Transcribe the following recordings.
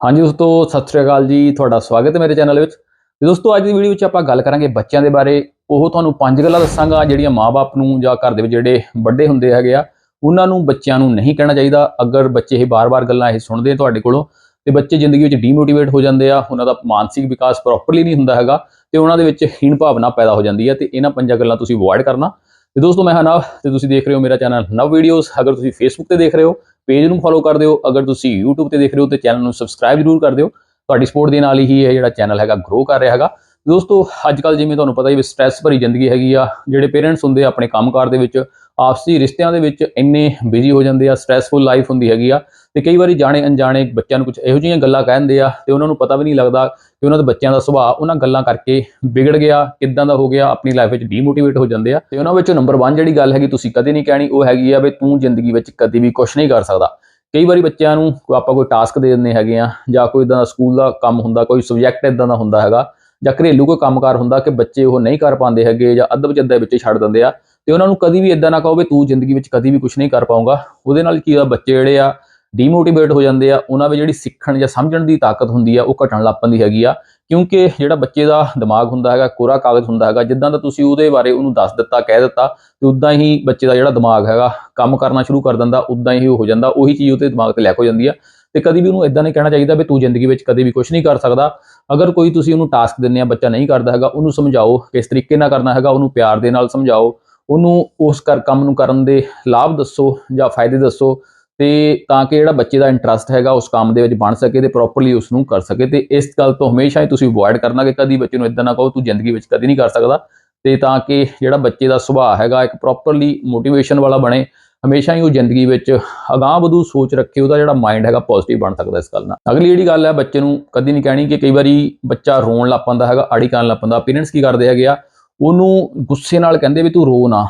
ਹਾਂਜੀ ਦੋਸਤੋ, ਸਤਿ ਸ੍ਰੀ ਅਕਾਲ ਜੀ। ਤੁਹਾਡਾ ਸਵਾਗਤ ਹੈ ਮੇਰੇ ਚੈਨਲ ਵਿੱਚ। ਤੇ ਦੋਸਤੋ, ਅੱਜ ਦੀ ਵੀਡੀਓ ਵਿੱਚ ਆਪਾਂ ਗੱਲ ਕਰਾਂਗੇ ਬੱਚਿਆਂ ਦੇ ਬਾਰੇ। ਉਹ ਤੁਹਾਨੂੰ ਪੰਜ ਗੱਲਾਂ ਦੱਸਾਂਗਾ, ਜਿਹੜੀਆਂ ਮਾਪੇ ਨੂੰ ਜਾਂ ਘਰ ਦੇ ਵਿੱਚ ਜਿਹੜੇ ਵੱਡੇ ਹੁੰਦੇ ਹੈਗੇ ਆ, ਉਹਨਾਂ ਨੂੰ ਬੱਚਿਆਂ ਨੂੰ ਨਹੀਂ ਕਹਿਣਾ ਚਾਹੀਦਾ। ਅਗਰ ਬੱਚੇ ਇਹ ਬਾਰ-ਬਾਰ ਗੱਲਾਂ ਇਹ ਸੁਣਦੇ ਤੁਹਾਡੇ ਕੋਲੋਂ, ਤੇ ਬੱਚੇ ਜ਼ਿੰਦਗੀ ਵਿੱਚ ਡੀਮੋਟੀਵੇਟ ਹੋ ਜਾਂਦੇ ਆ, ਉਹਨਾਂ ਦਾ ਮਾਨਸਿਕ ਵਿਕਾਸ ਪ੍ਰੋਪਰਲੀ ਨਹੀਂ ਹੁੰਦਾ ਹੈਗਾ, ਤੇ ਉਹਨਾਂ ਦੇ ਵਿੱਚ ਹੀਣ ਭਾਵਨਾ ਪੈਦਾ ਹੋ ਜਾਂਦੀ ਹੈ, ਤੇ ਇਹਨਾਂ ਪੰਜਾਂ ਗੱਲਾਂ ਤੁਸੀਂ ਅਵੋਇਡ ਕਰਨਾ। ਤੇ ਦੋਸਤੋ, ਮੈਂ ਹਾਂ ਨਵ ਤੇ ਤੁਸੀਂ ਦੇਖ ਰਹੇ ਹੋ ਮੇਰਾ ਚੈਨਲ ਨਵ ਵੀਡੀਓਜ਼ ਅਗਰ ਤੁਸੀਂ ਫੇਸਬੁੱਕ ਤੇ ਦੇਖ ਰਹੇ ਹੋ ਪੇਜ ਨੂੰ ਫੋਲੋ ਕਰ ਦਿਓ। ਅਗਰ ਤੁਸੀਂ YouTube ਤੇ ਦੇਖ ਰਹੇ ਹੋ, ਤੇ ਚੈਨਲ ਨੂੰ ਸਬਸਕ੍ਰਾਈਬ ਜ਼ਰੂਰ ਕਰ ਦਿਓ। ਤੁਹਾਡੀ ਸਪੋਰਟ ਦੇ ਨਾਲ ਹੀ ਇਹ ਜਿਹੜਾ ਚੈਨਲ ਹੈਗਾ ਗਰੋ ਕਰ ਰਿਹਾ ਹੈਗਾ। ਦੋਸਤੋ, ਅੱਜ ਕੱਲ ਜਿਵੇਂ ਤੁਹਾਨੂੰ ਪਤਾ ਹੀ ਵੀ ਸਟ੍ਰੈਸ ਭਰੀ ਜ਼ਿੰਦਗੀ ਹੈਗੀ ਆ। ਜਿਹੜੇ ਪੇਰੈਂਟਸ ਹੁੰਦੇ ਆ ਆਪਣੇ ਕੰਮਕਾਰ ਦੇ ਵਿੱਚ ਆਪਸੀ ਰਿਸ਼ਤਿਆਂ ਦੇ ਵਿੱਚ ਇੰਨੇ ਬਿਜ਼ੀ ਹੋ ਜਾਂਦੇ ਆ ਸਟ੍ਰੈਸਫੁਲ ਲਾਈਫ ਹੁੰਦੀ ਹੈਗੀ ਆ, ਤੇ ਕਈ ਵਾਰੀ ਜਾਣੇ ਅਣਜਾਣੇ ਬੱਚਿਆਂ ਨੂੰ ਕੁਝ ਇਹੋ ਜਿਹੀਆਂ ਗੱਲਾਂ ਕਹਿੰਦੇ ਆ, ਤੇ ਉਹਨਾਂ ਨੂੰ ਪਤਾ ਵੀ ਨਹੀਂ ਲੱਗਦਾ ਕਿ ਉਹਨਾਂ ਦੇ ਬੱਚਿਆਂ ਦਾ ਸੁਭਾਅ ਉਹਨਾਂ ਗੱਲਾਂ ਕਰਕੇ ਵਿਗੜ ਗਿਆ, ਕਿੱਦਾਂ ਦਾ ਹੋ ਗਿਆ, ਆਪਣੀ ਲਾਈਫ ਵਿੱਚ ਡੀਮੋਟੀਵੇਟ ਹੋ ਜਾਂਦੇ ਆ, ਤੇ ਉਹਨਾਂ ਵਿੱਚੋਂ ਨੰਬਰ 1 ਜਿਹੜੀ ਗੱਲ ਹੈਗੀ ਤੁਸੀਂ ਕਦੇ ਨਹੀਂ ਕਹਿਣੀ, ਉਹ ਹੈਗੀ ਆ ਵੀ ਤੂੰ ਜ਼ਿੰਦਗੀ ਵਿੱਚ ਕਦੇ ਵੀ ਕੁਝ ਨਹੀਂ ਕਰ ਸਕਦਾ। ਕਈ ਵਾਰੀ ਬੱਚਿਆਂ ਨੂੰ ਕੋਈ ਆਪਾਂ ਕੋਈ ਟਾਸਕ ਦੇ ਦਿੰਦੇ ਹੈਗੇ ਆ, ਜਾਂ ਕੋਈ ਇਦਾਂ ਦਾ ਸਕੂਲ ਦਾ ਕੰਮ ਹੁੰਦਾ, ਕੋਈ ਸਬਜੈਕਟ ਇਦਾਂ ਦਾ ਹੁੰਦਾ ਹੈਗਾ, ਜਾਂ ਘਰੇਲੂ ਕੋਈ ਕੰਮਕਾਰ ਹੁੰਦਾ ਕਿ ਬੱਚੇ ਉਹ ਨਹੀਂ ਕਰ ਪਾਉਂਦੇ ਹੈਗੇ, ਜਾਂ ਅੱਧ ਵਿੱਚ ਅੱਧੇ ਵਿੱਚ ਛੱਡ ਦਿੰਦੇ ਆ ਤੇ ਉਹਨਾਂ ਨੂੰ ਕਦੀ ਵੀ ਇਦਾਂ ਨਾ ਕਹੋ ਵੀ ਤੂੰ ਜ਼ਿੰਦਗੀ ਵਿੱਚ ਕਦੀ ਵੀ ਕੁਝ ਨਹੀਂ ਕਰ ਪਾਉਂਗਾ ਉਹਦੇ ਨਾਲ ਕੀ ਆ ਬੱਚੇ ਜਿਹੜੇ ਆ ਡੀਮੋਟੀਵੇਟ ਹੋ ਜਾਂਦੇ ਆ। ਉਹਨਾਂ ਵਿੱਚ ਜਿਹੜੀ ਸਿੱਖਣ ਜਾਂ ਸਮਝਣ ਦੀ ਤਾਕਤ ਹੁੰਦੀ ਆ, ਉਹ ਘਟਣ ਲੱਗ ਪੈਂਦੀ ਹੈਗੀ ਆ। ਕਿਉਂਕਿ ਜਿਹੜਾ ਬੱਚੇ ਦਾ ਦਿਮਾਗ ਹੁੰਦਾ ਹੈਗਾ, ਕੋਰਾ ਕਾਗਜ਼ ਹੁੰਦਾ ਹੈਗਾ, ਜਿੱਦਾਂ ਦਾ ਤੁਸੀਂ ਉਹਦੇ ਬਾਰੇ ਉਹਨੂੰ ਦੱਸ ਦਿੱਤਾ, ਕਹਿ ਦਿੱਤਾ, ਤੇ ਉਦਾਂ ਹੀ ਬੱਚੇ ਦਾ ਜਿਹੜਾ ਦਿਮਾਗ ਹੈਗਾ, ਕੰਮ ਕਰਨਾ ਸ਼ੁਰੂ ਕਰ ਦਿੰਦਾ, ਉਦਾਂ ਹੀ ਉਹ ਹੋ ਜਾਂਦਾ, ਉਹੀ ਚੀਜ਼ ਉਹਦੇ ਦਿਮਾਗ ਤੇ ਲੈਕ ਹੋ ਜਾਂਦੀ ਆ। ਤੇ ਕਦੀ ਵੀ ਉਹਨੂੰ ਇਦਾਂ ਨਹੀਂ ਕਹਿਣਾ ਚਾਹੀਦਾ ਵੀ ਤੂੰ ਜ਼ਿੰਦਗੀ ਵਿੱਚ ਕਦੇ ਵੀ ਕੁਝ ਨਹੀਂ ਕਰ ਸਕਦਾ। ਅਗਰ ਕੋਈ ਤੁਸੀਂ ਉਹਨੂੰ ਟਾਸਕ ਦਿੰਦੇ ਆ, ਬੱਚਾ ਨਹੀਂ ਕਰਦਾ ਹੈਗਾ, ਉਹਨੂੰ ਸਮਝਾਓ, ਕਿਸ ਤਰੀਕੇ ਨਾਲ ਕਰਨਾ ਹੈਗਾ, ਉਹਨੂੰ ਪਿਆਰ ਦੇ ਨਾਲ ਸਮਝਾਓ। ਉਹਨੂੰ ਉਸ ਕਰ ਕੰਮ ਨੂੰ ਕਰਨ ਦੇ ਲਾਭ ਦੱਸੋ ਜਾਂ ਫਾਇਦੇ ਦੱਸੋ ਤੇ ਤਾਂ ਕਿ ਜਿਹੜਾ ਬੱਚੇ ਦਾ ਇੰਟਰਸਟ ਹੈਗਾ ਉਸ ਕੰਮ ਦੇ ਵਿੱਚ ਬਣ ਸਕੇ ਤੇ ਪ੍ਰੋਪਰਲੀ ਉਸ ਨੂੰ ਕਰ ਸਕੇ ਤੇ ਇਸ ਗੱਲ ਤੋਂ ਹਮੇਸ਼ਾ ਹੀ ਤੁਸੀਂ ਅਵੋਇਡ ਕਰਨਾ ਕਿ ਕਦੀ ਬੱਚੇ ਨੂੰ ਇਦਾਂ ਨਾ ਕਹੋ ਤੂੰ ਜ਼ਿੰਦਗੀ ਵਿੱਚ ਕਦੀ ਨਹੀਂ ਕਰ ਸਕਦਾ ਤੇ ਤਾਂ ਕਿ ਜਿਹੜਾ ਬੱਚੇ ਦਾ ਸੁਭਾਅ ਹੈਗਾ ਇੱਕ ਪ੍ਰੋਪਰਲੀ ਮੋਟੀਵੇਸ਼ਨ ਵਾਲਾ ਬਣੇ, ਹਮੇਸ਼ਾ ਹੀ ਉਹ ਜ਼ਿੰਦਗੀ ਵਿੱਚ ਅਗਾਂਹ ਵਧੂ ਸੋਚ ਰੱਖੇ, ਉਹਦਾ ਜਿਹੜਾ ਮਾਈਂਡ ਹੈਗਾ ਪੋਜ਼ਿਟਿਵ ਬਣ ਸਕਦਾ ਇਸ ਗੱਲ ਨਾਲ। ਅਗਲੀ ਜਿਹੜੀ ਗੱਲ ਹੈ, ਬੱਚੇ ਨੂੰ ਕਦੀ ਨਹੀਂ ਕਹਿਣੀ ਕਿ ਕਈ ਵਾਰੀ ਬੱਚਾ ਰੋਣ ਲੱਗ ਪੈਂਦਾ ਹੈਗਾ, ਆੜੀ ਕਰਨ ਲੱਗ ਪੈਂਦਾ ਪੇਰੈਂਟਸ ਕੀ ਕਰਦੇ ਹੈਗੇ ਆ? ਉਹਨੂੰ ਗੁੱਸੇ ਨਾਲ ਕਹਿੰਦੇ ਵੀ ਤੂੰ ਰੋ ਨਾ।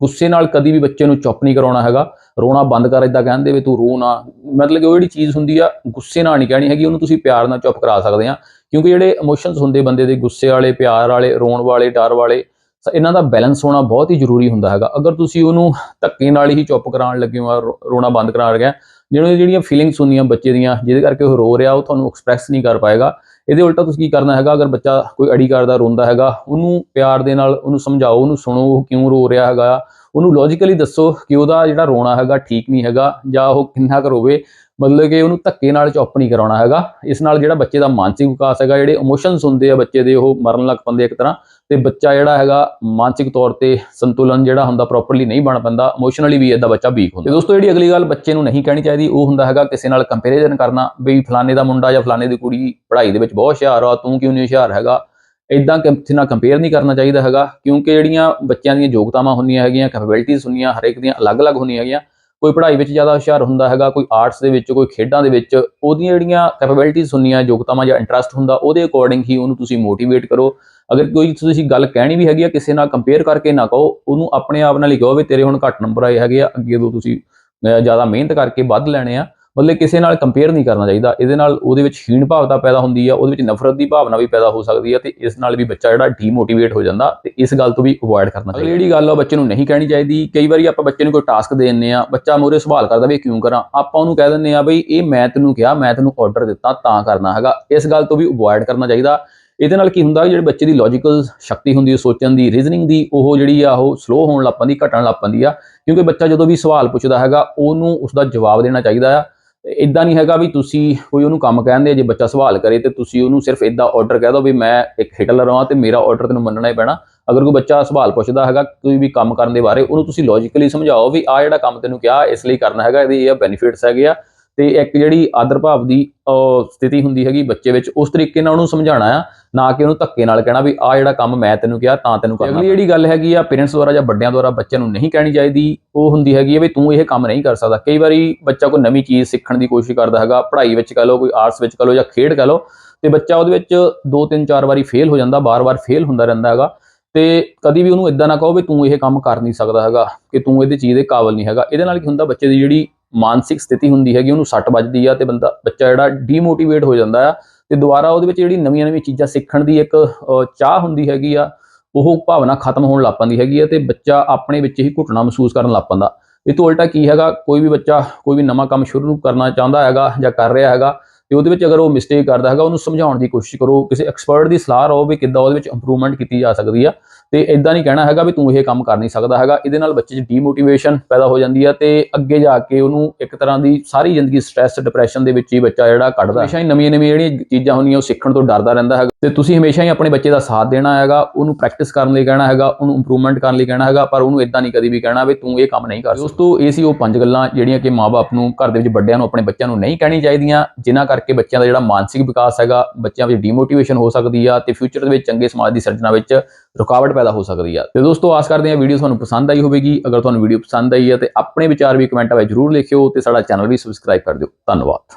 ਗੁੱਸੇ ਨਾਲ ਕਦੀ ਵੀ ਬੱਚੇ ਨੂੰ ਚੁੱਪ ਨਹੀਂ ਕਰਾਉਣਾ ਹੈਗਾ। ਰੋਣਾ ਬੰਦ ਕਰ ਇਦਾਂ ਕਹਿੰਦੇ ਵੀ ਤੂੰ ਰੋ ਨਾ। ਮਤਲਬ ਕਿ ਉਹ ਜਿਹੜੀ ਚੀਜ਼ ਹੁੰਦੀ ਆ, ਗੁੱਸੇ ਨਾਲ ਨਹੀਂ ਕਹਿਣੀ ਹੈਗੀ, ਉਹਨੂੰ ਤੁਸੀਂ ਪਿਆਰ ਨਾਲ ਚੁੱਪ ਕਰਾ ਸਕਦੇ ਆ। ਕਿਉਂਕਿ ਜਿਹੜੇ ਇਮੋਸ਼ਨਸ ਹੁੰਦੇ ਬੰਦੇ ਦੇ, ਗੁੱਸੇ ਵਾਲੇ, ਪਿਆਰ ਵਾਲੇ, ਰੋਣ ਵਾਲੇ, ਡਰ ਵਾਲੇ ਸ- ਇਹਨਾਂ ਦਾ ਬੈਲੈਂਸ ਹੋਣਾ ਬਹੁਤ ਹੀ ਜ਼ਰੂਰੀ ਹੁੰਦਾ ਹੈਗਾ। ਅਗਰ ਤੁਸੀਂ ਉਹਨੂੰ ਧੱਕੇ ਨਾਲ ਹੀ ਚੁੱਪ ਕਰਾਉਣ ਲੱਗੇ ਹੋ, ਰੋ- ਰੋਣਾ ਬੰਦ ਕਰਾ ਰਹੇ ਜਿਹੜੀਆਂ ਜਿਹੜੀਆਂ ਫੀਲਿੰਗਸ ਹੁੰਦੀਆਂ ਬੱਚੇ ਦੀਆਂ, ਜਿਹਦੇ ਕਰਕੇ ਉਹ ਰੋ ਰਿਹਾ, ਉਹ ਤੁਹਾਨੂੰ ਐਕਸਪ੍ਰੈਸ ਨਹੀਂ ਕਰ ਪਾਏਗਾ। ਇਹਦੇ ਉਲਟਾ ਤੁਸੀਂ ਕੀ ਕਰਨਾ ਹੈਗਾ? ਅਗਰ ਬੱਚਾ ਕੋਈ ਅੜੀ ਕਰਦਾ, ਰੋਂਦਾ ਹੈਗਾ, ਉਹਨੂੰ ਪਿਆਰ ਦੇ ਨਾਲ ਉਹਨੂੰ ਸਮਝਾਓ, ਉਹਨੂੰ ਸੁਣੋ, ਉਹ ਕਿਉਂ ਰੋ ਰਿਹਾ ਹੈਗਾ? ਉਹਨੂੰ ਲੌਜੀਕਲੀ ਦੱਸੋ ਕਿ ਉਹਦਾ ਜਿਹੜਾ ਰੋਣਾ ਹੈਗਾ ਠੀਕ ਨਹੀਂ ਹੈਗਾ ਜਾਂ ਉਹ ਕਿੰਨਾ ਕੁ ਰੋਵੇ। ਮਤਲਬ ਕਿ ਉਹਨੂੰ ਧੱਕੇ ਨਾਲ ਚੁੱਪ ਨਹੀਂ ਕਰਾਉਣਾ ਹੈਗਾ। ਇਸ ਨਾਲ ਜਿਹੜਾ ਬੱਚੇ ਦਾ ਮਾਨਸਿਕ ਵਿਕਾਸ ਹੈਗਾ, ਜਿਹੜੇ ਇਮੋਸ਼ਨਸ ਹੁੰਦੇ ਆ ਬੱਚੇ ਦੇ, ਉਹ ਮਰਨ ਲੱਗ ਪੈਂਦੇ ਇੱਕ ਤਰ੍ਹਾਂ। ਤੇ ਬੱਚਾ ਜਿਹੜਾ ਹੈਗਾ ਮਾਨਸਿਕ ਤੌਰ ਤੇ ਸੰਤੁਲਨ ਜਿਹੜਾ ਹੁੰਦਾ ਪ੍ਰੋਪਰਲੀ ਨਹੀਂ ਬਣ ਪੈਂਦਾ ਇਮੋਸ਼ਨਲੀ ਵੀ ਇਹਦਾ ਬੱਚਾ ਵੀਕ ਹੁੰਦਾ। ਤੇ ਦੋਸਤੋ, ਜਿਹੜੀ ਅਗਲੀ ਗੱਲ ਬੱਚੇ ਨੂੰ ਨਹੀਂ ਕਹਿਣੀ ਚਾਹੀਦੀ, ਉਹ ਹੁੰਦਾ ਹੈਗਾ ਕਿਸੇ ਨਾਲ ਕੰਪੈਰੀਜ਼ਨ ਕਰਨਾ ਵੀ ਫਲਾਣੇ ਦਾ ਮੁੰਡਾ ਜਾਂ ਫਲਾਣੇ ਦੀ ਕੁੜੀ ਪੜ੍ਹਾਈ ਦੇ ਵਿੱਚ ਬਹੁਤ ਹੁਸ਼ਿਆਰ ਆ, ਤੂੰ ਕਿਉਂ ਨਹੀਂ ਹੁਸ਼ਿਆਰ ਹੈਗਾ? ਇਦਾਂ ਕਿਸੇ ਨਾਲ ਕੰਪੇਅਰ ਨਹੀਂ ਕਰਨਾ ਚਾਹੀਦਾ ਹੈਗਾ, ਕਿਉਂਕਿ ਜਿਹੜੀਆਂ ਬੱਚਿਆਂ ਦੀਆਂ ਯੋਗਤਾਵਾਂ ਹੁੰਦੀਆਂ ਹੈਗੀਆਂ ਕੈਪੇਬਿਲਿਟੀਆਂ ਹੁੰਦੀਆਂ, ਹਰੇਕ ਦੀਆਂ ਅਲੱਗ-ਅਲੱਗ ਹੁੰਦੀਆਂ ਹੈਗੀਆਂ, ਕੋਈ ਪੜ੍ਹਾਈ ਵਿੱਚ ਜ਼ਿਆਦਾ ਹੁਸ਼ਿਆਰ ਹੁੰਦਾ ਹੈਗਾ, ਕੋਈ ਆਰਟਸ ਦੇ ਵਿੱਚ, ਕੋਈ ਖੇਡਾਂ ਦੇ ਵਿੱਚ, ਉਹਦੀਆਂ ਜਿਹੜੀਆਂ ਕੈਪੇਬਿਲਿਟੀਆਂ ਹੁੰਦੀਆਂ, ਯੋਗਤਾਵਾਂ ਜਾਂ ਇੰਟਰਸਟ ਹੁੰਦਾ, ਉਹਦੇ ਅਕੋਰਡਿੰਗ ਹੀ ਉਹਨੂੰ ਤੁਸੀਂ ਮੋਟੀਵੇਟ ਕਰੋ। ਅਗਰ ਕੋਈ ਤੁਸੀਂ ਗੱਲ ਕਹਿਣੀ ਵੀ ਹੈਗੀ ਆ, ਕਿਸੇ ਨਾਲ ਕੰਪੇਅਰ ਕਰਕੇ ਨਾ ਕਹੋ, ਉਹਨੂੰ ਆਪਣੇ ਆਪ ਨਾਲ ਹੀ ਕਹੋ ਵੀ ਤੇਰੇ ਹੁਣ ਘੱਟ ਨੰਬਰ ਆਏ ਹੈਗੇ ਆ, ਅੱਗੇ ਤੋਂ ਤੁਸੀਂ ਜ਼ਿਆਦਾ ਮਿਹਨਤ ਕਰਕੇ ਵੱਧ ਲੈਣੇ ਆ। ਮਤਲਬ ਕਿਸੇ ਨਾਲ ਕੰਪੇਅਰ ਨਹੀਂ ਕਰਨਾ ਚਾਹੀਦਾ। ਇਹਦੇ ਨਾਲ ਉਹਦੇ ਵਿੱਚ ਹੀਣ ਭਾਵਨਾ ਪੈਦਾ ਹੁੰਦੀ ਆ ਉਹਦੇ ਵਿੱਚ ਨਫ਼ਰਤ ਦੀ ਭਾਵਨਾ ਵੀ ਪੈਦਾ ਹੋ ਸਕਦੀ ਆ ਤੇ ਇਸ ਨਾਲ ਵੀ ਬੱਚਾ ਜਿਹੜਾ ਡੀਮੋਟੀਵੇਟ ਹੋ ਜਾਂਦਾ ਤੇ ਇਸ ਗੱਲ ਤੋਂ ਵੀ ਅਵੋਇਡ ਕਰਨਾ ਚਾਹੀਦਾ। ਜਿਹੜੀ ਗੱਲ ਆ ਬੱਚੇ ਨੂੰ ਨਹੀਂ ਕਹਿਣੀ ਚਾਹੀਦੀ। ਕਈ ਵਾਰੀ ਆਪਾਂ ਬੱਚੇ ਨੂੰ ਕੋਈ ਟਾਸਕ ਦੇ ਦਿੰਨੇ ਆ ਬੱਚਾ ਮੂਹਰੇ ਸਵਾਲ ਕਰਦਾ ਵੀ ਕਿਉਂ ਕਰਾਂ? ਆਪਾਂ ਉਹਨੂੰ ਕਹਿ ਦਿੰਨੇ ਆ ਬਈ ਇਹ ਮੈਂ ਤੈਨੂੰ ਕਿਹਾ ਮੈਂ ਤੈਨੂੰ ਆਰਡਰ ਦਿੱਤਾ ਤਾਂ ਕਰਨਾ ਹੈਗਾ। ਇਸ ਗੱਲ ਤੋਂ ਵੀ ਅਵੋਇਡ ਕਰਨਾ ਚਾਹੀਦਾ। ਇਹਦੇ ਨਾਲ ਕੀ ਹੁੰਦਾ ਜਿਹੜੇ ਬੱਚੇ ਦੀ ਲੌਜੀਕਲ ਸ਼ਕਤੀ ਹੁੰਦੀ ਹੈ ਸੋਚਣ ਦੀ ਰੀਜ਼ਨਿੰਗ ਦੀ ਉਹ ਜਿਹੜੀ ਆ ਉਹ ਸਲੋ ਹੋਣ ਲੱਗ ਪੈਂਦੀ ਘਟਣ ਲੱਗ ਪੈਂਦੀ ਆ। ਕਿਉਂਕਿ ਬੱਚਾ ਜਦੋਂ ਵੀ ਸਵਾਲ ਪੁੱਛਦਾ ਹੈਗਾ ਉਹਨੂੰ ਉਸਦਾ ਜਵਾਬ ਦੇਣਾ ਚਾਹੀਦਾ ਆ। ਇਦਾਂ ਨਹੀਂ ਹੈਗਾ ਵੀ ਤੁਸੀਂ ਕੋਈ ਉਹਨੂੰ ਕੰਮ ਕਹਿੰਦੇ ਜੇ ਬੱਚਾ ਸਵਾਲ ਕਰੇ ਤੇ ਤੁਸੀਂ ਉਹਨੂੰ ਸਿਰਫ ਇਦਾਂ ਆਰਡਰ ਕਹਿ ਦਿਓ ਵੀ ਮੈਂ ਇੱਕ ਹਿਟਲਰ ਹਾਂ ਤੇ ਮੇਰਾ ਆਰਡਰ ਤੈਨੂੰ ਮੰਨਣਾ ਹੀ ਪੈਣਾ। ਅਗਰ ਕੋਈ ਬੱਚਾ ਸਵਾਲ ਪੁੱਛਦਾ ਹੈਗਾ, ਕੋਈ ਵੀ ਕੰਮ ਕਰਨ ਦੇ ਬਾਰੇ, ਉਹਨੂੰ ਤੁਸੀਂ ਲੌਜੀਕਲੀ ਸਮਝਾਓ ਵੀ ਆ ਜਿਹੜਾ ਕੰਮ ਤੈਨੂੰ ਕਿਹਾ, ਇਸ ਲਈ ਕਰਨਾ ਹੈਗਾ, ਇਹਦੇ ਇਹ ਬੈਨੀਫਿਟਸ ਹੈਗੇ ਆ। ਤੇ ਇੱਕ ਜਿਹੜੀ ਆਦਰ ਭਾਵ ਦੀ ਸਥਿਤੀ ਹੁੰਦੀ ਹੈਗੀ ਬੱਚੇ ਵਿੱਚ, ਉਸ ਤਰੀਕੇ ਨਾਲ ਉਹਨੂੰ ਸਮਝਾਉਣਾ ਆ। ਨਾ ਕਿ ਉਹਨੂੰ ਧੱਕੇ ਨਾਲ ਕਹਿਣਾ ਵੀ ਆ ਜਿਹੜਾ ਕੰਮ ਮੈਂ ਤੈਨੂੰ ਕਿਹਾ ਤਾਂ ਤੈਨੂੰ ਕਰਨਾ ਅਗਲੀ ਜਿਹੜੀ ਗੱਲ ਹੈਗੀ ਆ ਪੇਰੈਂਟਸ ਦੁਆਰਾ ਜਾਂ ਵੱਡਿਆਂ ਦੁਆਰਾ ਬੱਚਿਆਂ ਨੂੰ ਨਹੀਂ ਕਹਿਣੀ ਚਾਹੀਦੀ ਉਹ ਹੁੰਦੀ ਹੈਗੀ ਹੈ ਵੀ ਤੂੰ ਇਹ ਕੰਮ ਨਹੀਂ ਕਰ ਸਕਦਾ। ਕਈ ਵਾਰੀ ਬੱਚਾ ਕੋਈ ਨਵੀਂ ਚੀਜ਼ ਸਿੱਖਣ ਦੀ ਕੋਸ਼ਿਸ਼ ਕਰਦਾ ਹੈਗਾ ਪੜ੍ਹਾਈ ਵਿੱਚ ਕਹ ਲਓ ਕੋਈ ਆਰਟਸ ਵਿੱਚ ਕਹ ਲਓ ਜਾਂ ਖੇਡ ਕਹ ਲਓ ਤੇ ਬੱਚਾ ਉਹਦੇ ਵਿੱਚ ਦੋ ਤਿੰਨ ਚਾਰ ਵਾਰੀ ਫੇਲ ਹੋ ਜਾਂਦਾ ਬਾਰ-ਬਾਰ ਫੇਲ ਹੁੰਦਾ ਰਹਿੰਦਾ ਹੈਗਾ ਤੇ ਕਦੀ ਵੀ ਉਹਨੂੰ ਇਦਾਂ ਨਾ ਕਹੋ ਵੀ ਤੂੰ ਇਹ ਕੰਮ ਕਰ ਨਹੀਂ ਸਕਦਾ ਹੈਗਾ ਕਿ ਤੂੰ ਇਹਦੇ ਚੀਜ਼ ਦੇ ਕਾਬਲ ਨਹੀਂ ਹੈਗਾ। ਇਹਦੇ ਨਾਲ ਕੀ ਹੁੰਦਾ ਬੱਚੇ ਦੀ ਜਿਹੜੀ ਮਾਨਸਿਕ ਸਥਿਤੀ ਹੁੰਦੀ ਹੈਗੀ ਉਹਨੂੰ ਸੱਟ ਵੱਜਦੀ ਆ ਤੇ ਬੰਦਾ ਬੱਚਾ ਜਿਹੜਾ ਡੀਮੋਟੀਵੇਟ ਹੋ ਜਾਂਦਾ ਆ ਤੇ ਦੁਬਾਰਾ ਉਹਦੇ ਵਿੱਚ ਜਿਹੜੀ ਨਵੀਆਂ-ਨਵੀਆਂ ਚੀਜ਼ਾਂ ਸਿੱਖਣ ਦੀ ਇੱਕ ਚਾਹ ਹੁੰਦੀ ਹੈਗੀ ਆ, ਉਹ ਭਾਵਨਾ ਖਤਮ ਹੋਣ ਲੱਗ ਪੈਂਦੀ ਹੈਗੀ ਆ ਤੇ ਬੱਚਾ ਆਪਣੇ ਵਿੱਚ ਹੀ ਘੁਟਣਾ ਮਹਿਸੂਸ ਕਰਨ ਲੱਗ ਪੈਂਦਾ। ਇਹ ਤੋਂ ਉਲਟਾ ਕੀ ਹੈਗਾ, ਕੋਈ ਵੀ ਬੱਚਾ ਕੋਈ ਵੀ ਨਵਾਂ ਕੰਮ ਸ਼ੁਰੂ ਕਰਨਾ ਚਾਹੁੰਦਾ ਹੈਗਾ ਜਾਂ ਕਰ ਰਿਹਾ ਹੈਗਾ ਤੇ ਉਹਦੇ ਵਿੱਚ ਅਗਰ ਉਹ ਮਿਸਟੇਕ ਕਰਦਾ ਹੈਗਾ, ਉਹਨੂੰ ਸਮਝਾਉਣ ਦੀ ਕੋਸ਼ਿਸ਼ ਕਰੋ, ਕਿਸੇ ਐਕਸਪਰਟ ਦੀ ਸਲਾਹ ਲਓ ਵੀ ਕਿੱਦਾਂ ਉਹਦੇ ਵਿੱਚ ਇੰਪਰੂਵਮੈਂਟ ਕੀਤੀ ਜਾ ਸਕਦੀ ਆ। ਤੇ ਇਦਾਂ ਨਹੀਂ ਕਹਿਣਾ ਹੈਗਾ ਵੀ ਤੂੰ ਇਹ ਕੰਮ ਕਰ ਨਹੀਂ ਸਕਦਾ ਹੈਗਾ। ਇਹਦੇ ਨਾਲ ਬੱਚੇ 'ਚ ਡੀਮੋਟੀਵੇਸ਼ਨ ਪੈਦਾ ਹੋ ਜਾਂਦੀ ਆ ਤੇ ਅੱਗੇ ਜਾ ਕੇ ਉਹਨੂੰ ਇੱਕ ਤਰ੍ਹਾਂ ਦੀ ਸਾਰੀ ਜ਼ਿੰਦਗੀ ਸਟ੍ਰੈਸ ਡਿਪਰੈਸ਼ਨ ਦੇ ਵਿੱਚ ਹੀ ਬੱਚਾ ਜਿਹੜਾ ਕੱਢਦਾ। ਹਮੇਸ਼ਾ ਹੀ ਨਵੀਆਂ ਨਵੀਆਂ ਜਿਹੜੀਆਂ ਚੀਜ਼ਾਂ ਹੁੰਦੀਆਂ ਉਹ ਸਿੱਖਣ ਤੋਂ ਡਰਦਾ ਰਹਿੰਦਾ ਹੈਗਾ। ਤੇ ਤੁਸੀਂ ਹਮੇਸ਼ਾ ਹੀ ਆਪਣੇ ਬੱਚੇ ਦਾ ਸਾਥ ਦੇਣਾ ਹੈਗਾ, ਉਹਨੂੰ ਪ੍ਰੈਕਟਿਸ ਕਰਨ ਲਈ ਕਹਿਣਾ ਹੈਗਾ, ਉਹਨੂੰ ਇੰਪਰੂਵਮੈਂਟ ਕਰਨ ਲਈ ਕਹਿਣਾ ਹੈਗਾ, ਪਰ ਉਹਨੂੰ ਇਦਾਂ ਨਹੀਂ ਕਦੀ ਵੀ ਕਹਿਣਾ ਵੀ ਤੂੰ ਇਹ ਕੰਮ ਨਹੀਂ ਕਰ ਦੋਸਤੋ, ਇਹ ਸੀ ਉਹ ਪੰਜ ਗੱਲਾਂ ਜਿਹੜੀਆਂ ਕਿ ਮਾਪੇ ਨੂੰ ਘਰ ਦੇ ਵਿੱਚ ਵੱਡਿਆਂ ਨੂੰ, ਆਪਣੇ ਬੱਚਿਆਂ ਨੂੰ ਨਹੀਂ ਕਹਿਣੀ ਚਾਹੀਦੀਆਂ, ਜਿਨ੍ਹਾਂ ਕਰਕੇ ਬੱਚਿਆਂ ਦਾ ਜਿਹੜਾ ਮਾਨਸਿਕ ਵਿਕਾਸ ਹੈਗਾ, ਬੱਚਿਆਂ ਵਿੱਚ ਡੀਮੋਟੀਵੇਸ਼ਨ ਹੋ ਸਕਦੀ ਆ ਤੇ ਫਿਊਚਰ ਦੇ ਵਿੱਚ ਚੰਗੇ ਸਮਾਜ ਦੀ ਸਿਰਜਣਾ ਵਿੱਚ ਰੁਕਾਵਟ ਪੈਦਾ ਹੋ ਸਕਦੀ ਆ। ਤੇ ਦੋਸਤੋ, ਆਸ ਕਰਦੇ ਹਾਂ ਵੀਡੀਓ ਤੁਹਾਨੂੰ ਪਸੰਦ ਆਈ ਹੋਵੇਗੀ। ਅਗਰ ਤੁਹਾਨੂੰ ਵੀਡੀਓ ਪਸੰਦ ਆਈ ਹੈ ਤੇ ਆਪਣੇ ਵਿਚਾਰ ਵੀ ਕਮੈਂਟਾਂ ਵਿੱਚ ਜਰੂਰ ਲਿਖਿਓ ਤੇ ਸਾਡਾ ਚੈਨਲ ਵੀ ਸਬਸਕ੍ਰਾਈਬ ਕਰ ਦਿਓ। ਧੰਨਵਾਦ।